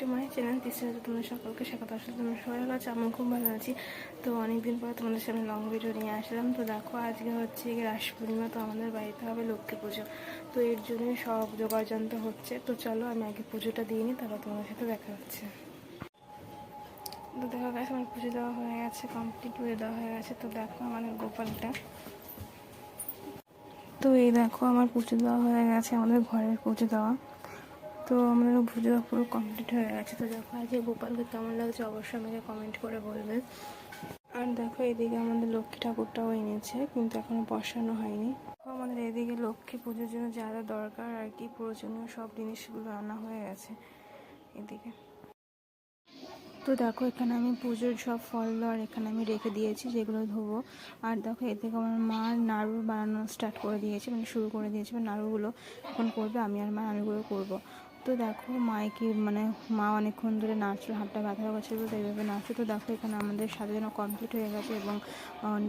To my channel is তোমরা সকলকে স্বাগত। আসলে তোমরা সবাই ভালো আছো আমি খুব ভালো আছি। তো অনেকদিন পর তোমাদের সামনে লং ভিডিও নিয়ে আসলাম। তো দেখো, আজকে হচ্ছে রাস পূর্ণিমা, তো আমাদের বাড়িতে হবে লক্ষ্মী পুজো। তো এর জন্যই সব জোগাড়যন্ত্র হচ্ছে। তো চলো, আমি আগে পুজোটা দিয়ে নিই, তারপর তোমাদের সাথে দেখা হচ্ছে। তো দেখো গাছ আমার পুজো দেওয়া হয়ে গেছে কমপ্লিট পুজো দেওয়া হয়ে গেছে। তো দেখো আমাদের গোপালটা। তো এই দেখো, আমার পুজো দেওয়া হয়ে গেছে, আমাদের ঘরের পুজো দেওয়া। তো আমাদের পুজো পুরো কমপ্লিট হয়ে গেছে। তো দেখো আজকে গোপালকে কেমন লাগছে অবশ্যই আমাকে কমেন্ট করে বলবেন আর দেখো এদিকে আমাদের লক্ষ্মী ঠাকুরটাও এনেছে, কিন্তু এখনও বসানো হয়নি। আমাদের এদিকে লক্ষ্মী পুজোর জন্য যা যা দরকার আর কি প্রয়োজনীয় সব জিনিসগুলো আনা হয়ে গেছে এদিকে। তো দেখো এখানে আমি পুজোর সব ফল আর এখানে আমি রেখে দিয়েছি, যেগুলো ধোবো। আর দেখো এদিকে আমার মা নাড়ু বানানো স্টার্ট করে দিয়েছে মানে শুরু করে দিয়েছে নাড়ুগুলো এখন করবে, আমি আর মা নাড়ুগুলো করব। তো দেখো মায়ে কি মানে মা অনেকক্ষণ ধরে নাচলো হাতটা ব্যথা করছে তো এইভাবে নাচলো তো দেখো এখানে আমাদের সাজানো কমপ্লিট হয়ে গেছে এবং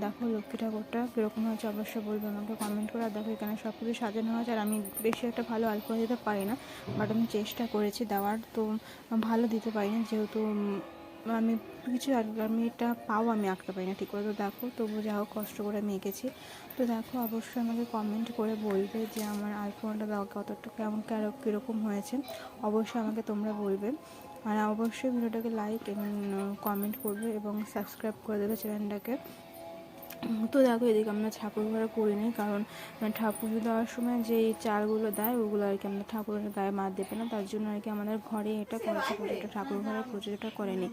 দেখো লক্ষ্মী ঠাকুরটা কীরকম হয়েছে অবশ্যই বলবে আমাকে কমেন্ট করে। আর দেখো এখানে সব কিছু সাজানো হয়েছে আর আমি বেশি একটা ভালো আলপনা দিতে পারি না বাট আমি চেষ্টা করেছি দেওয়ার। তো ভালো দিতে পারি না, যেহেতু আমি কিছু আমি এটা পাও আমি আঁকতে পারি না ঠিক করে তো দেখো। তবু যা হোক কষ্ট করে আমি এঁকেছি। তো দেখো, অবশ্যই আমাকে কমেন্ট করে বলবে যে আমার আইফোনটা দেওয়া কতটা, কেমন কারও কীরকম হয়েছে। অবশ্যই আমাকে তোমরা বলবে। আর অবশ্যই ভিডিওটাকে লাইক এবং কমেন্ট করবে এবং সাবস্ক্রাইব করে দেবে চ্যানেলটাকে। তো দেখো এদিকে আমরা ঠাকুর ঘরে করিনি কারণ ঠাকুর দেওয়ার সময় যে চালগুলো দেয় ওগুলো আর কি আমরা ঠাকুরের গায়ে মার দেবে না তার জন্য আর কি আমাদের ঘরে এটা করেছে পুজোটা ঠাকুর ঘরে পুজোটা করেনি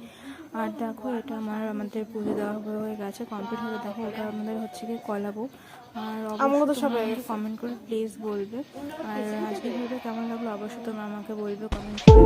আর দেখো এটা আমার আমাদের পুজো দেওয়া হয়ে গেছে কমপ্লিট হয়ে দেখো এটা আমাদের হচ্ছে কি কলাবো আর অবশ্যই কমেন্ট করে প্লিজ বলবে। আর আজকের ভিডিও কেমন লাগল অবশ্যই তোমরা আমাকে বলবে কমেন্ট করে।